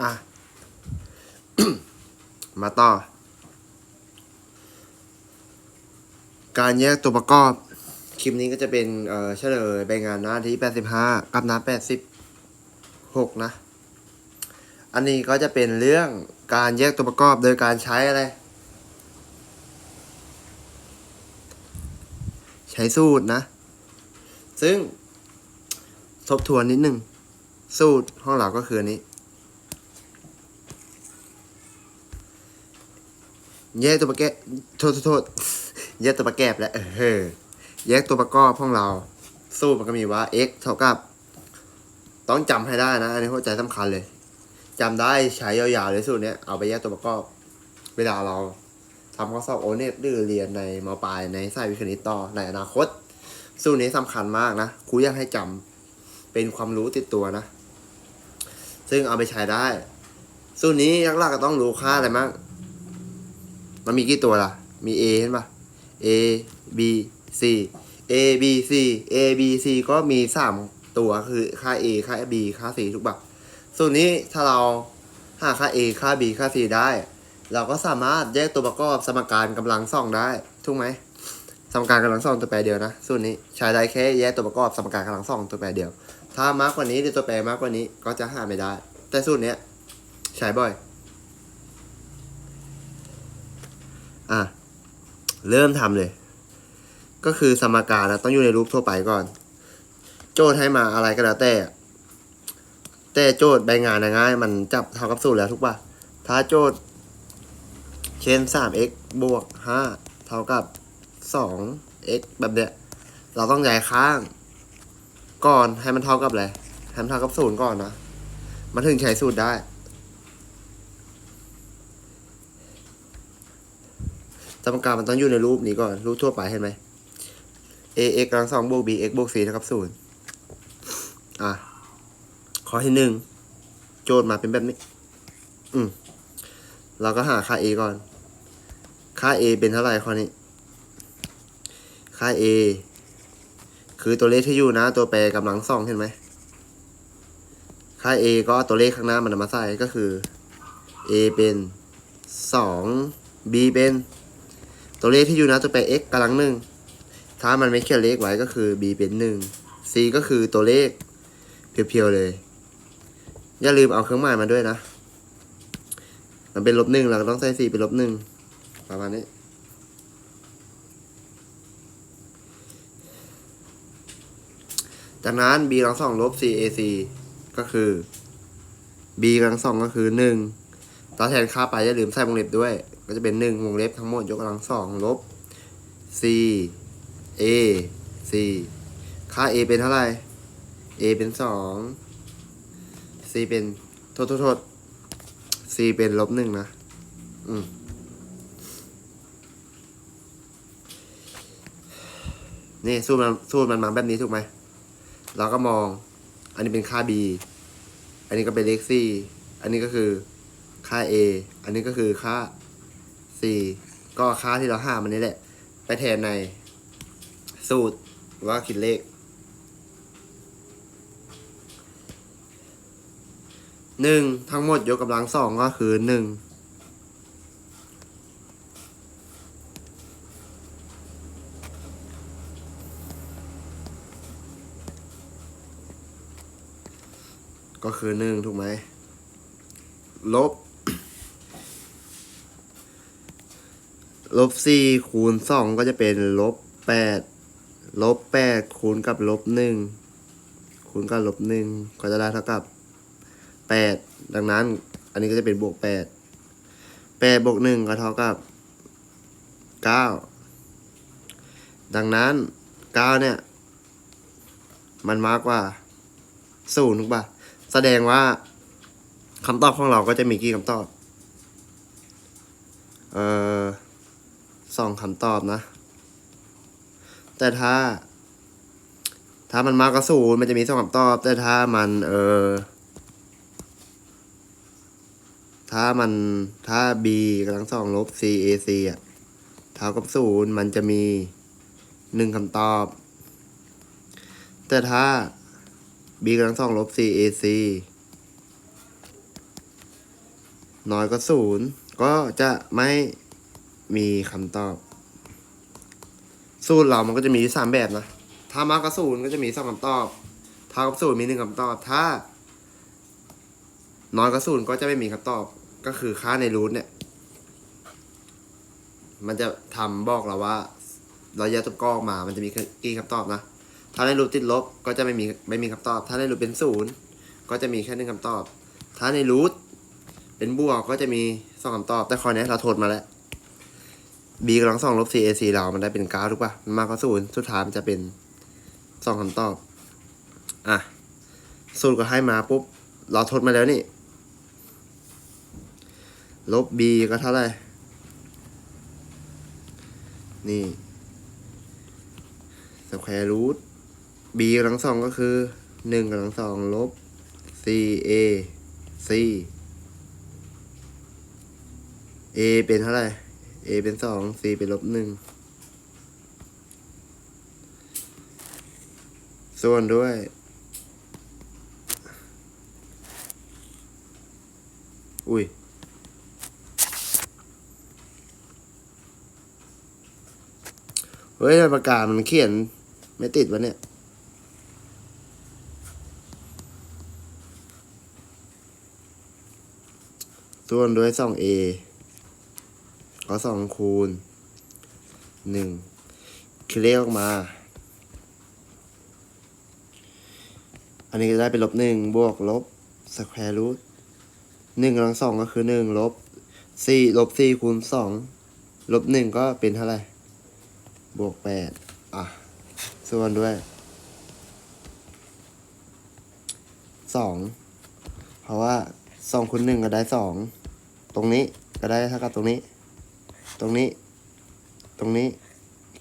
อะ มาต่อ การแยกตัวประกอบ คลิปนี้ก็จะเป็น เอ่อเฉลยใบงานหน้าที่ 85 กับหน้า 86 นะ อันนี้ก็จะเป็นเรื่องการแยกตัวประกอบโดยการใช้อะไร ใช้สูตรนะ ซึ่งทบทวนนิดหนึ่งสูตรของเราก็คืออัน แยกตัวประแกะโทษโทษโทษแยกตัวประแกบและเออแยกตัวประกอบของเรา สูตรมันก็มีว่า x เท่ากับ ต้องจำให้ได้นะอันนี้หัวใจสำคัญเลยจำได้ใช้ยาวๆเลยสูตรเนี้ยเอาไปแยกตัวประกอบ เวลาเราทำข้อสอบโอเน็ตหรือเรียนในมปลายในสายวิทย์คณิตต่อในอนาคต สูตรนี้สำคัญมากนะครูอยากให้จำเป็นความรู้ติดตัวนะ ซึ่งเอาไปใช้ได้ สูตรนี้ยักษ์ลักก็ต้องรู้ค่าอะไรมั้ง มันมีกี่ตัวล่ะ มี A เห็นปะ A B C A B C A B C ก็มีสามตัวคือค่า A ค่า B ค่า C ถูกปะส่วนนี้ถ้าเราหาค่า A ค่า B ค่า C ได้ เราก็สามารถแยกตัวประกอบสมการกำลังสองได้ถูกไหมสมการกำลังสองตัวแปรเดียวนะส่วนนี้ใช้ได้แค่แยกตัวประกอบสมการกำลังสองตัวแปรเดียว ถ้ามากกว่านี้หรือตัวแปรมากกว่านี้ก็จะหาไม่ได้ แต่สูตรเนี้ยใช้บ่อย อะ เริ่มทำเลย ก็คือสมการนะต้องอยู่ในรูปทั่วไปก่อน โจทย์ให้มาอะไรก็แล้วแต่ แต่โจทย์ใบงานนะง่าย มันจับเท่ากับสูตรแล้วทุกป่ะ ถ้าโจทย์ เช่น 3x บวก 5 เท่ากับ 2x แบบเนี้ย เราต้องย้ายข้าง ก่อนให้มันเท่ากับอะไรให้มันเท่ากับศูนย์ก่อนนะ มันถึงใช้สูตรได้ สมการมันต้องอยู่ในรูปนี้ก่อน รูปทั่วไปเห็นไหม a x กำลังสองบวก b x บวก c เท่ากับศูนย์อะ ข้อที่หนึ่ง โจทย์มาเป็นแบบนี้ อืม เราก็หาค่า a ก่อน ค่า a เป็นเท่าไหร่ข้อนี้ ค่า a คือตัวเลขที่อยู่นะ ตัวแปรกำลังสองเห็นไหม ค่า a ก็ตัวเลขข้างหน้ามันมาใส่ก็คือ a เป็นสอง b เป็น ตัวเลขที่อยู่นะตัวแปร x กำลังหนึ่งถ้ามันไม่เขียนเลขไว้ก็คือ b เป็นหนึ่ง c ก็คือตัวเลขเพียวๆเลย อย่าลืมเอาเครื่องหมายมาด้วยนะ มันเป็นลบหนึ่งเราต้องใส่สี่เป็นลบหนึ่งประมาณนี้จากนั้น b กำลังสองลบ cac ก็คือ b กำลังสองก็คือหนึ่งต่อแทนค่าไปอย่าลืมใส่วงเล็บด้วย ก็จะเป็นหนึ่งวงเล็บทั้งหมดยกกำลังสองลบ c a c ค่า a เป็นเท่าไหร่ a เป็นสอง c เป็นโทษโทษโทษ c เป็นลบหนึ่งนะ อืมนี่สูตรมันสูตรมันมาแบบนี้ถูกไหม เราก็มอง อันนี้เป็นค่า b อันนี้ก็เป็นเลข c อันนี้ก็คือค่า a อันนี้ก็คือค่า c ก็ค่าที่เราหามันนี่แหละ ไปแทนในสูตรว่าคิดเลขหนึ่งทั้งหมดยกกำลังสองก็คือหนึ่งก็คือหนึ่งถูกไหมลบ ลบสี่คูณสองก็จะเป็นลบแปดลบแปดคูณกับลบหนึ่งคูณกับลบหนึ่งก็จะได้เท่ากับแปดดังนั้น อันนี้ก็จะเป็นบวกแปดแปดบวกหนึ่งก็เท่ากับเก้าดังนั้นเก้าเนี่ย มันมากกว่าศูนย์ถูกปะแสดงว่าคำตอบของเราก็จะมีกี่คำตอบ เอ่อ สองคำตอบนะ แต่ถ้า ถ้ามันมากกว่าศูนย์มันจะมีสองคำตอบ แต่ถ้ามันเออถ้ามันถ้า b กำลังสองลบ c a c อะเท่ากับศูนย์มันจะมีหนึ่งคำตอบ แต่ถ้า b กำลังสองลบ c a c น้อยกว่าศูนย์ก็จะไม่ มีคำตอบ สูตรเรามันก็จะมีสามแบบนะ ถ้ามากกว่าศูนย์ก็จะมีสองคำตอบ เท่ากับศูนย์มีหนึ่งคำตอบ ถ้า น้อยกว่าศูนย์ก็จะไม่มีคำตอบ ก็คือค่าในรูทเนี่ย มันจะทำบอกเราว่าเราแยกตัวกออกมา มันจะมีกี่คำตอบนะ ถ้าในรูทติดลบก็จะไม่มีไม่มีคำตอบ ถ้าในรูทเป็นศูนย์ก็จะมีแค่หนึ่งคำตอบ ถ้าในรูทเป็นบวกก็จะมีสองคำตอบ แต่ข้อนี้เราทดมาแล้ว b กำลังสองลบ4 ac เรา มันได้เป็นเก้าถูกปะมันมากกว่าศูนย์สุดท้ายมันจะเป็นสองคำตอบ อะ สูตรก็ให้มาปุ๊บ เราทดมาแล้วนี่ ลบ b ก็เท่าไหร่ นี่สแควร์รูท b กำลังสองก็คือหนึ่งกำลังสองลบ 4a c a เป็นเท่าไหร่ a เป็นสอง c เป็นลบหนึ่ง ส่วนด้วย อุ้ย เฮ้ยปากกาศมันเขียนไม่ติดวะเนี่ยส่วนด้วยสอง a ก็สองคูณหนึ่งคิดเลขออกมา อันนี้จะได้เป็นลบหนึ่งบวกลบสแควร์รูทหนึ่งกำลังสองก็คือหนึ่งลบสี่ลบสี่คูณสองลบหนึ่งก็เป็นเท่าไหร่ บวกแปดอะ ส่วนด้วยสองเพราะว่าสองคูณหนึ่งก็ได้สองตรงนี้ก็ได้เท่ากับตรงนี้ ตรงนี้ ตรงนี้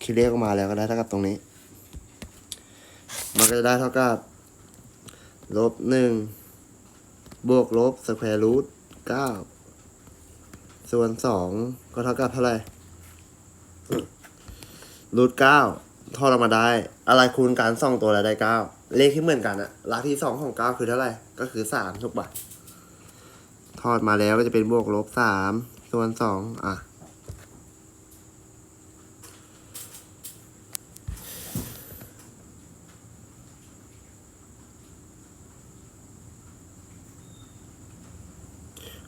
คิดเลขออกมาแล้วก็ได้เท่ากับตรงนี้ มันก็จะได้เท่ากับลบหนึ่งบวกลบสแควร์รูทเก้าส่วนสองก็เท่ากับเท่าไหร่รูทเก้าทอดออกมาได้ อะไรคูณกันสองตัวแล้วได้เก้าเลขที่เหมือนกันอะหลักที่สองของเก้าคือเท่าไหร่ ก็คือสามถูกปะทอดมาแล้วก็จะเป็นบวกลบสามส่วนสองอะ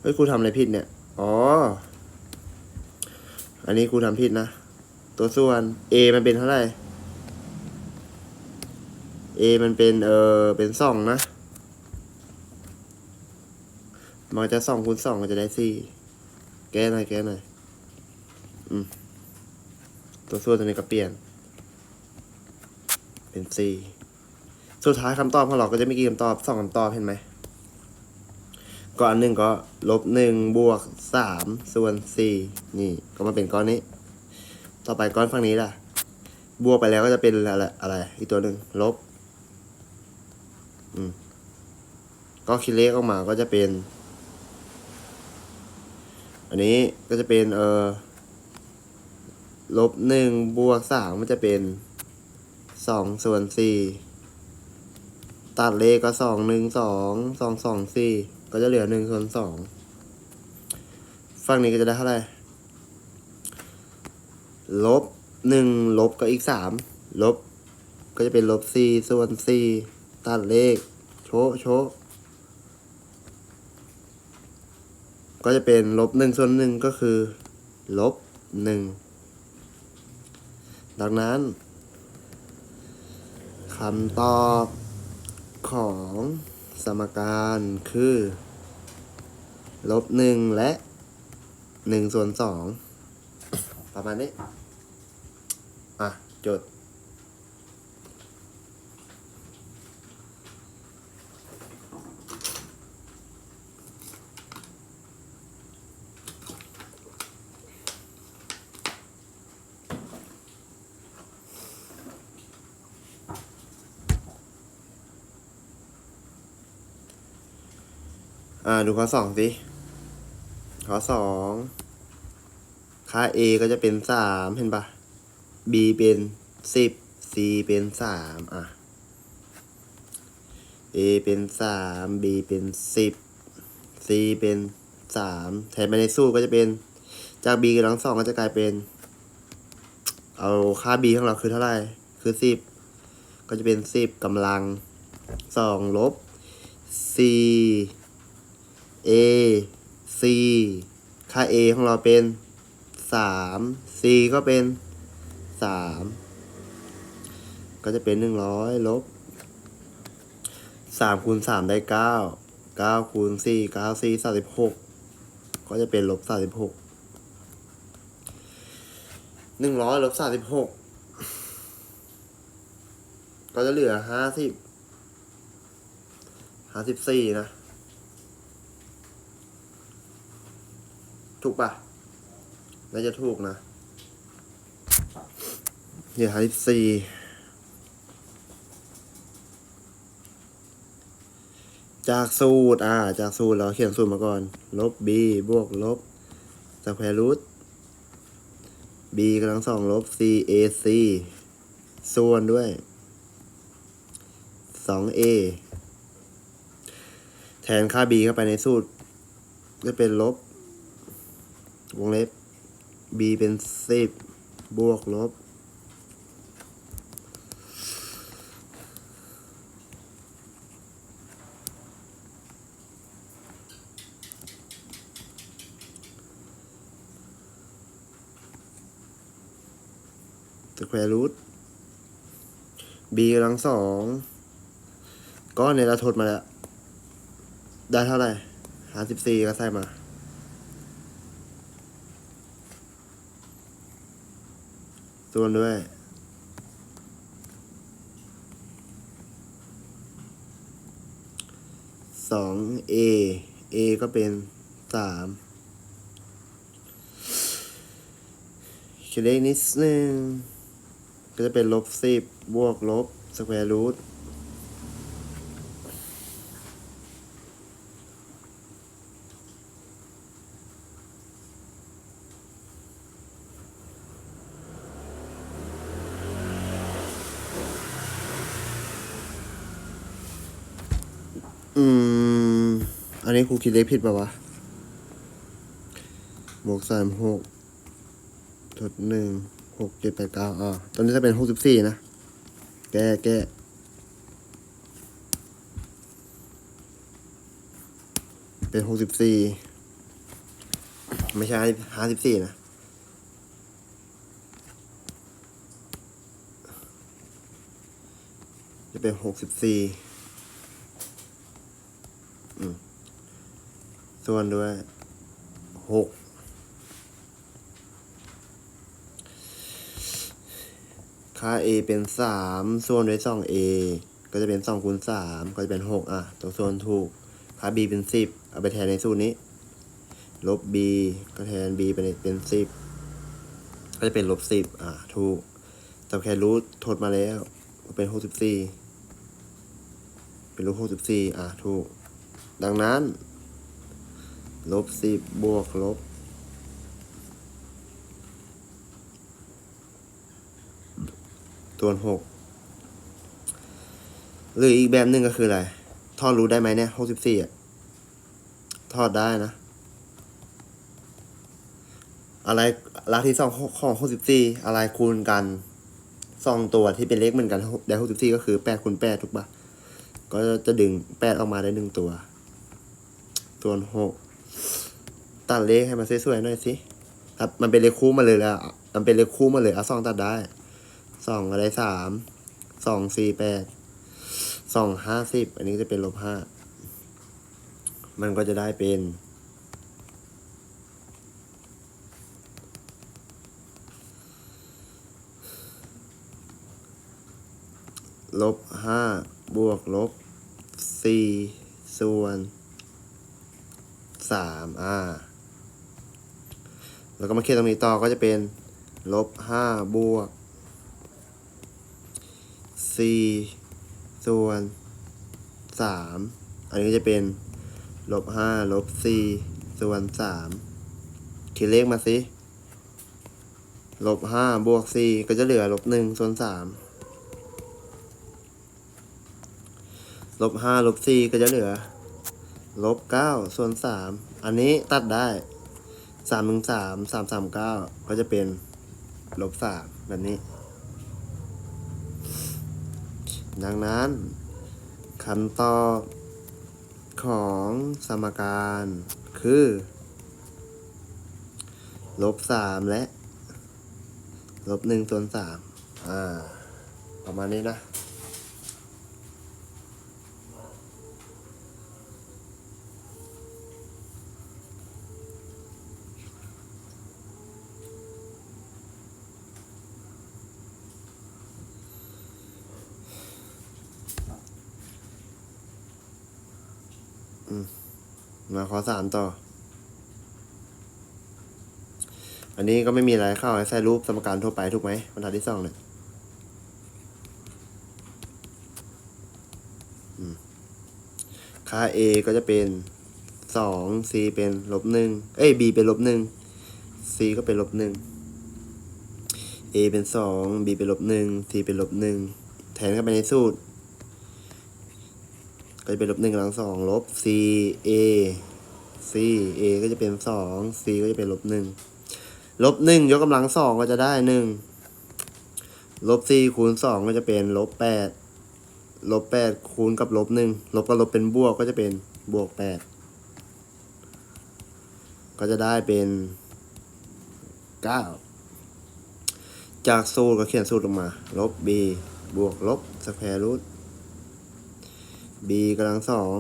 ฮ้ยครูทำอะไรผิดเนี่ย อ๋อ อันนี้ครูทำผิดนะ ตัวส่วน a มันเป็นเท่าไหร่ a มันเป็นเออเป็นสองนะ มันจะสองคูณสองก็จะได้สี่แก้หน่อยแก้หน่อยอืม ตัวส่วนตัวนี้ก็เปลี่ยน เป็นสี่สุดท้ายคำตอบของเราก็จะไม่กี่คำตอบสองคำตอบเห็นไหม ก้อนหนึ่งก็ลบหนึ่งบวกสามส่วนสี่นี่ก็มาเป็นก้อนนี้ ต่อไปก้อนฝั่งนี้ล่ะ บวกไปแล้วก็จะเป็นอะไรอะไร อีกตัวหนึ่งลบ อืมก็คิดเลขออกมาก็จะเป็น อันนี้ก็จะเป็น เออลบหนึ่งบวกสามมันจะเป็นสองส่วนสี่ตัดเลขก็สองหนึ่งสองสองสองสี่ ก็จะเหลือหนึ่งส่วนสองฝั่งนี้ก็จะได้เท่าไหร่ลบหนึ่งลบก็อีกสามลบ ก็จะเป็นลบสี่ส่วนสี่ตัดเลข โชะโชะก็จะเป็นลบหนึ่งส่วนหนึ่งก็คือ ลบหนึ่งดังนั้นคำตอบของ สมการคือลบหนึ่งและหนึ่งส่วนสองประมาณนี้ อะ จด ดูข้อสองสิ ข้อสองค่า a ก็จะเป็นสามเห็นปะ b เป็นสิบ c เป็นสามอะ a เป็นสาม b เป็นสิบ c เป็นสามแทนไปในสูตรก็จะเป็น จาก b กำลังสองก็จะกลายเป็น เอาค่า b ของเราคือเท่าไหร่ คือสิบ ก็จะเป็นสิบกำลังสองลบ c a c ค่า a ของเราเป็นสาม c ก็เป็นสามก็จะเป็นหนึ่งร้อยลบสามคูณสามได้เก้าเก้าคูณสี่เก้าซีสามสิบหกก็จะเป็นลบสามสิบหกหนึ่งร้อยลบสามสิบหกก็จะเหลือห้าสิบห้าสิบสี่นะ ถูกปะน่าจะถูกนะเหลือหาสิบสี่จากสูตร อ่า จากสูตรเราเขียนสูตรมาก่อน ลบ b บวกลบสแควร์รูท b กำลังสองลบ c a c ส่วนด้วยสอง a แทนค่า b เข้าไปในสูตรก็เป็นลบ วงเล็บ b เป็นสิบบวกลบสแควร์รูท b กำลังสองก็ในเราทดมาแล้ว ได้เท่าไหร่หาสิบสี่ก็ใส่มา ส่วนด้วย สอง a a ก็เป็นสามคิดเลขนิดนึง ก็จะเป็นลบสิบบวกลบสแควร์รูทอืม อันนี้ครูคิดเลขผิดป่าวะ บวกสามหกทดหนึ่งหกเจ็ดแปดเก้าอ่าตอนนี้จะเป็นหกสิบสี่นะ แก้แก้เป็นหกสิบสี่ไม่ใช่ห้าสิบสี่นะจะเป็นหกสิบสี่อืม ส่วนด้วยหกค่า a เป็นสามส่วนด้วยสอง a ก็จะเป็นสองคูณสามก็จะเป็นหกอะ ตัวส่วนถูก ค่า b เป็นสิบเอาไปแทนในสูตรนี้ ลบ b ก็แทน b เป็นเป็นสิบก็จะเป็นลบสิบอะ ถูกแต่แค่รู้ทดมาแล้ว เป็นหกสิบสี่เป็นลบหกสิบสี่อะ ถูก ดังนั้น ลบสิบบวกลบตัวหกหรืออีกแบบหนึ่งก็คืออะไร ทอดรู้ได้ไหมเนี่ยหกสิบสี่อะ ทอดได้นะ อะไรรากที่สองของหกสิบสี่อะไรคูณกันสองตัวที่เป็นเลขเหมือนกันได้หกสิบสี่ก็คือแปดคูณแปดถูกปะก็จะดึงแปดออกมาได้หนึ่งตัว ตัวหก ตัดเลขให้มันสวยๆหน่อยสิครับมันเป็นเลขคู่มาเลยแล้วอะมันเป็นเลขคู่มาเลยเอาสองตัดได้สองอะไรสามสองสี่แปดสองห้าสิบอันนี้จะเป็นลบห้ามันก็จะได้เป็นลบห้าบวกลบสี่ส่วน สามอ่า แล้วก็มาเขียนตรงนี้ต่อก็จะเป็นลบห้าบวกสี่ส่วนสามอันนี้จะเป็นลบห้าลบสี่ส่วนสามคิดเลขมาสิลบห้าบวกสี่ก็จะเหลือลบหนึ่งส่วนสามลบห้าลบสี่ก็จะเหลือ ลบเก้าส่วนสามอันนี้ตัดได้สามหนึ่งสามสามสามเก้าก็จะเป็นลบสามแบบนี้ ดังนั้นคำตอบของสมการคือลบสามและลบหนึ่งส่วนสามอ่า ประมาณนี้นะ มาขอสามต่อ อันนี้ก็ไม่มีอะไรเข้าให้ใส่รูปสมการทั่วไปถูกไหมบรรทัดที่สองเนี่ยค่า a ก็จะเป็นสอง c เป็นลบหนึ่งเอ้ย b เป็นลบหนึ่ง c ก็เป็นลบหนึ่ง a เป็นสอง b เป็นลบหนึ่ง c เป็นลบหนึ่ง แทนเข้าไปในสูตร ก็จะเป็นลบหนึ่งกำลังสองลบ c a c a ก็จะเป็นสอง c ก็จะเป็นลบหนึ่งลบหนึ่งยกกำลังสองก็จะได้หนึ่งลบ c คูณสองก็จะเป็นลบแปดลบแปดคูณกับลบหนึ่งลบกับลบเป็นบวกก็จะเป็นบวกแปดก็จะได้เป็นเก้าจากสูตรก็เขียนสูตรลงมา ลบ b บวกลบสแควร์รูท b กำลังสอง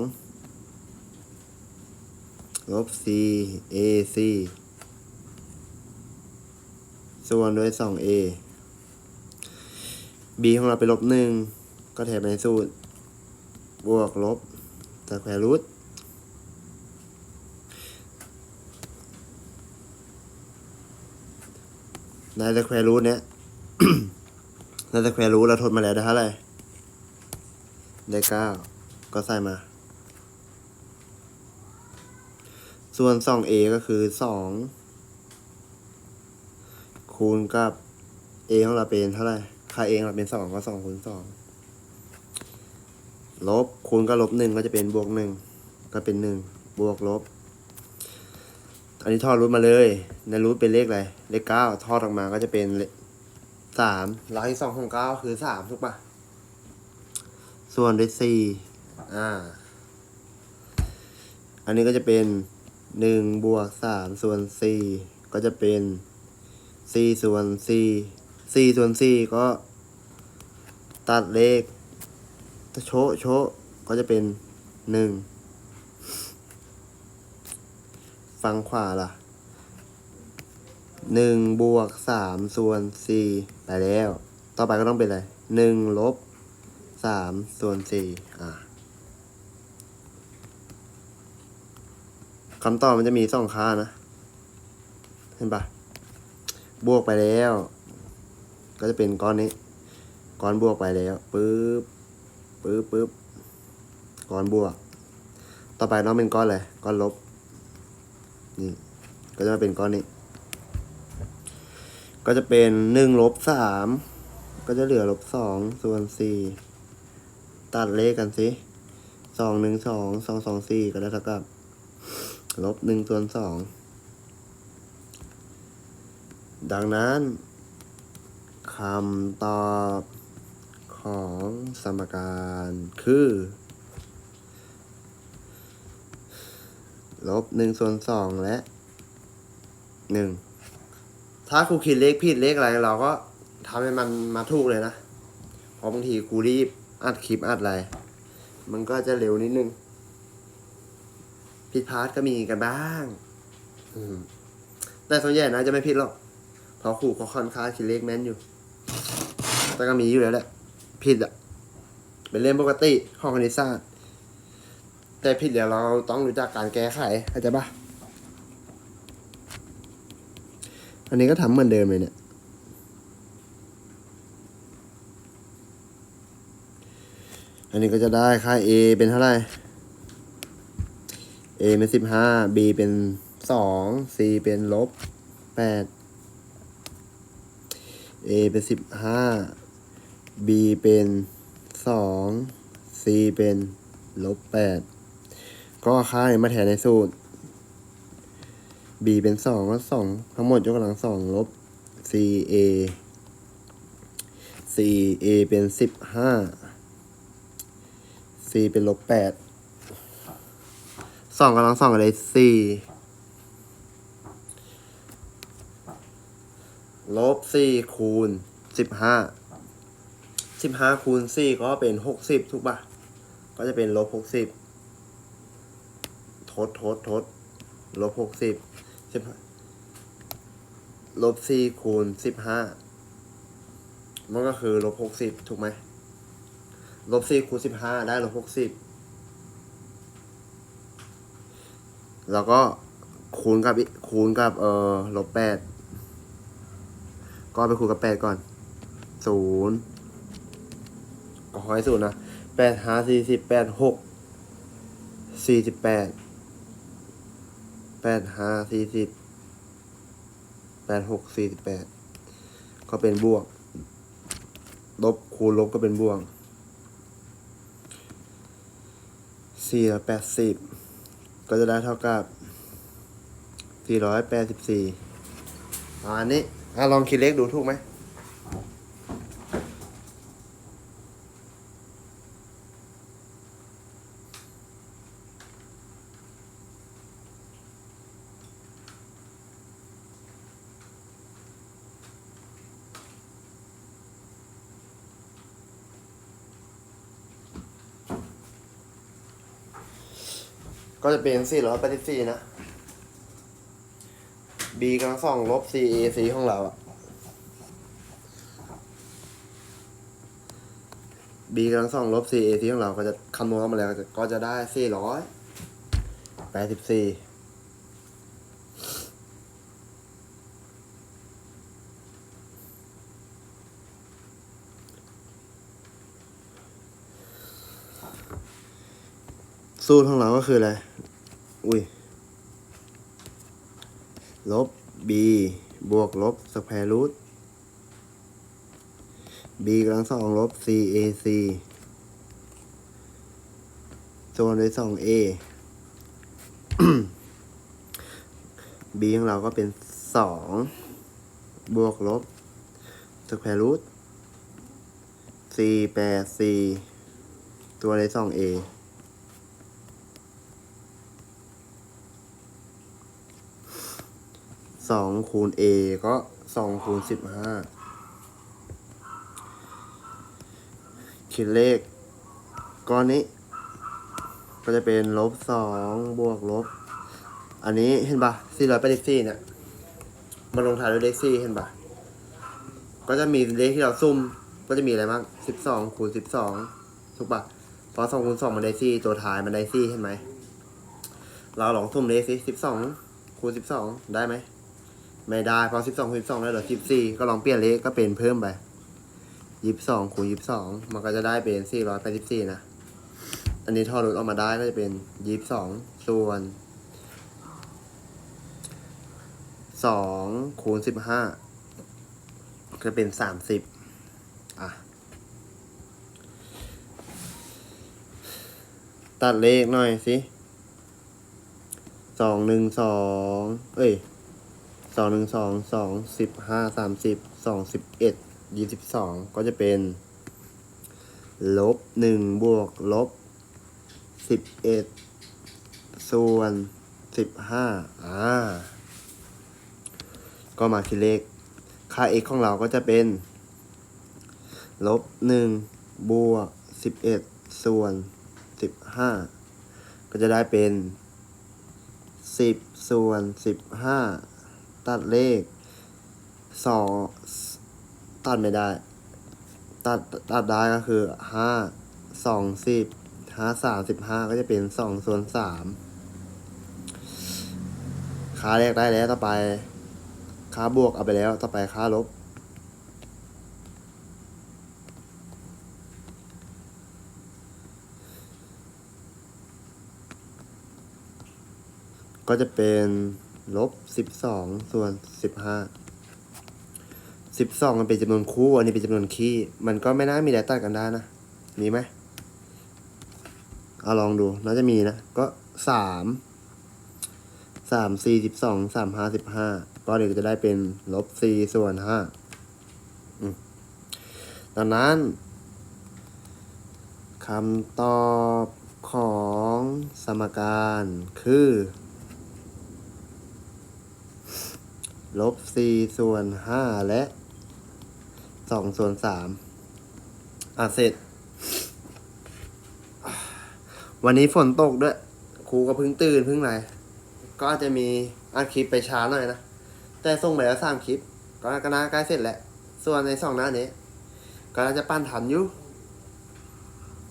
ลบ c a c ส่วนด้วยสอง a b ของเราเป็นลบหนึ่งก็แทนไปในสูตร บวกลบสแควรูทในสแควรูทเนี้ยในสแควร์รูทเราทดมาแล้วได้เท่าไหร่ได้เก้า ก็ใส่มา ส่วนสอง a ก็คือสองคูณกับ a ของเราเป็นเท่าไหร่ค่า a ของเราเป็นสองก็สองคูณสองลบคูณกับลบหนึ่งก็จะเป็นบวกหนึ่งก็เป็นหนึ่งบวกลบ อันนี้ทอดรูทมาเลย ในรูทเป็นเลขอะไร เลขเก้าทอดออกมาก็จะเป็นสามหลักที่สองของเก้าคือสามถูกปะส่วนด้วยสี่ อ่า อันนี้ก็จะเป็นหนึ่งบวกสามส่วนสี่ก็จะเป็นสี่ส่วนสี่สี่ส่วนสี่ก็ ตัดเลขโชโชก็จะเป็นหนึ่งฟังขวาล่ะหนึ่งบวกสามส่วนสี่ไปแล้ว ต่อไปก็ต้องเป็นอะไรหนึ่งลบสามส่วนสี่อ่า คำตอบมันจะมีสองค่านะ เห็นปะบวกไปแล้ว ก็จะเป็นก้อนนี้ ก้อนบวกไปแล้วปึ๊บปึ๊บปึ๊บก้อนบวก ต่อไปน้องเป็นก้อนอะไรก้อนลบ นี่ ก็จะมาเป็นก้อนนี้ ก็จะเป็นหนึ่งลบสามก็จะเหลือลบสองส่วนสี่ตัดเลขกันสิสองหนึ่งสองสองสองสี่ก็ได้เท่ากับ ลบหนึ่งส่วนสองดังนั้นคำตอบของสมการคือ ลบหนึ่งส่วนสองและหนึ่งถ้าครูคิดเลขผิดเลขอะไรเราก็ทำให้มันมาถูกเลยนะ เพราะบางทีครูรีบอัดคลิปอัดอะไร มันก็จะเร็วนิดนึง ผิดพลาดก็มีกันบ้าง อืม แต่ส่วนใหญ่นะจะไม่ผิดหรอก เพราะครูเขาค่อนข้างคิดเลขแม่นอยู่ แต่ก็มีอยู่แล้วแหละ ผิดอะ เป็นเรื่องปกติของคณิตศาสตร์ แต่ผิดเดี๋ยวเราต้องรู้จักการแก้ไขเข้าใจปะอันนี้ก็ทำเหมือนเดิมเลยเนี่ย อันนี้ก็จะได้ค่า a เป็นเท่าไหร่ a เป็นสิบห้า b เป็นสอง c เป็นลบแปด a เป็นสิบห้า b เป็นสอง c เป็นลบแปด ก็ค่ายมาแทนในสูตร b เป็นสองก็สองทั้งหมดยกกำลังสองลบ c a c a เป็นสิบห้า c เป็นลบแปด สองกำลังสองอะไรสี่ลบสี่คูณสิบห้าสิบห้าคูณสี่ก็เป็นหกสิบถูกปะก็จะเป็นลบหกสิบทดทดทดลบหกสิบสิบลบสี่คูณสิบห้ามันก็คือลบหกสิบถูกไหมลบสี่คูณสิบห้าได้ลบหกสิบ แล้วก็คูณกับอีคูณกับเออลบแปดก็ไปคูณกับแปดก่อนศูนย์ก็ขอให้ศูนย์นะแปดห้าสี่สิบแปดหกสี่สิบแปดแปดห้าสี่สิบแปดหกสี่สิบแปดก็เป็นบวก ลบคูณลบก็เป็นบวกสี่แปดสิบ ก็จะได้เท่ากับ 484ประมาณนนี้อะลองคิดเลขดูถูกไหม ก็จะเป็นสี่ร้อยแปดสิบสี่นะ b กำลังสองลบ c a c ของเราอะ b กำลังสองลบ c a c ของเราก็จะคำนวณออกมาแล้วก็จะก็จะได้สี่ร้อยแปดสิบสี่สูตรของเราก็คืออะไร อุ้ย ลบ b บวกลบสแควร์รูท b กำลังสองลบ c a c ส่วนด้วยสอง a b ของเราก็เป็นสองบวกลบสแควร์รูท c แปด c ตัวในสอง a สองคูณ a ก็สองคูณสิบห้าคิดเลขก้อนนี้ ก็จะเป็นลบสองบวกลบ อันนี้เห็นปะสี่ร้อยแปดสิบสี่เนี่ยมาลงท้ายด้วยเลขสี่เห็นปะก็จะมีเลขที่เราซุ่มก็จะมีอะไรบ้างสิบสองคูณสิบสองถูกปะเพราะสองคูณสองมันได้สี่ตัวท้ายมันได้สี่เห็นไหม เราลองซุ่มเลขสิสิบสองคูณสิบสองได้ไหม ไม่ได้เพราะสิบสองคูณสิบสองได้วเหลือสิบสี่ก็ลองเปลี่ยนเลขก็เป็นเพิ่มไปยี่สิบสองคูณยี่สิบสองมันก็จะได้เป็นสี่ร้อยแปดสิบสี่นะ อันนี้ทอดลดออกมาได้ก็จะเป็นยี่สิบสองส่วนสองคูณสิบห้าก็เป็นสามสิบอะ ตัดเลขหน่อยสิสองหนึ่งสองเอ้ย สองหนึ่งสองสองสิบห้าสามสิบสองสิบเอ็ดยี่สิบสองก็จะเป็น ลบหนึ่งบวกลบสิบเอ็ดส่วนสิบห้าอ่า ก็มาคิดเลข ค่า x ของเราก็จะเป็น ลบหนึ่งบวกสิบเอ็ดส่วนสิบห้าก็จะได้เป็นสิบส่วนสิบห้า ตัดเลขสองตัดไม่ได้ ตัดตัดได้ก็คือห้าสองสิบห้าสามสิบห้าก็จะเป็นสองส่วนสามค่าแรกได้แล้วต่อไปค่าบวกเอาไปแล้วต่อไปค่าลบก็จะเป็น ลบสิบสองส่วนสิบห้าสิบสองมันเป็นจำนวนคู่อันนี้เป็นจำนวนคี่ มันก็ไม่น่ามีอะไรตัดกันได้นะ มีไหมเอาลองดูน่าจะมีนะ ก็สามสามสี่สิบสองสามห้าสิบห้าก็เดี๋ยวจะได้เป็นลบสี่ส่วนห้าดังนั้นคำตอบของสมการคือ ลบสี่ส่วนห้าและสองส่วนสามอะเสร็จ วันนี้ฝนตกด้วย ครูก็เพิ่งตื่นเพิ่งอะไรก็อาจจะมีอัดคลิปไปช้าหน่อยนะ แต่ส่งไปแล้วสามคลิป ก็ก็น่าใกล้เสร็จแหละ ส่วนในสองหน้านี้ ก็น่าจะปั้นทันอยู่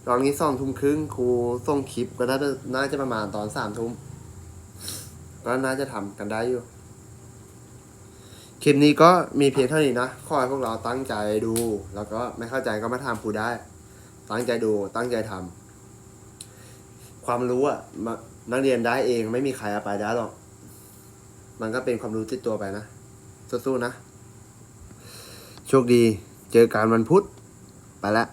ตอนนี้สองทุ่มครึ่งครูส่งคลิปก็น่าจะน่าจะประมาณตอนสามทุ่มก็น่าจะทำกันได้อยู่ คลิปนี้ก็มีเพียงเท่านี้นะขอให้พวกเราตั้งใจดู แล้วก็ไม่เข้าใจก็มาถามครูได้ ตั้งใจดูตั้งใจทำความรู้อะมานักเรียนได้เองไม่มีใครเอาไปได้หรอก มันก็เป็นความรู้ติดตัวไปนะ สู้ๆนะ โชคดี เจอการวันพุธ ไปแล้ว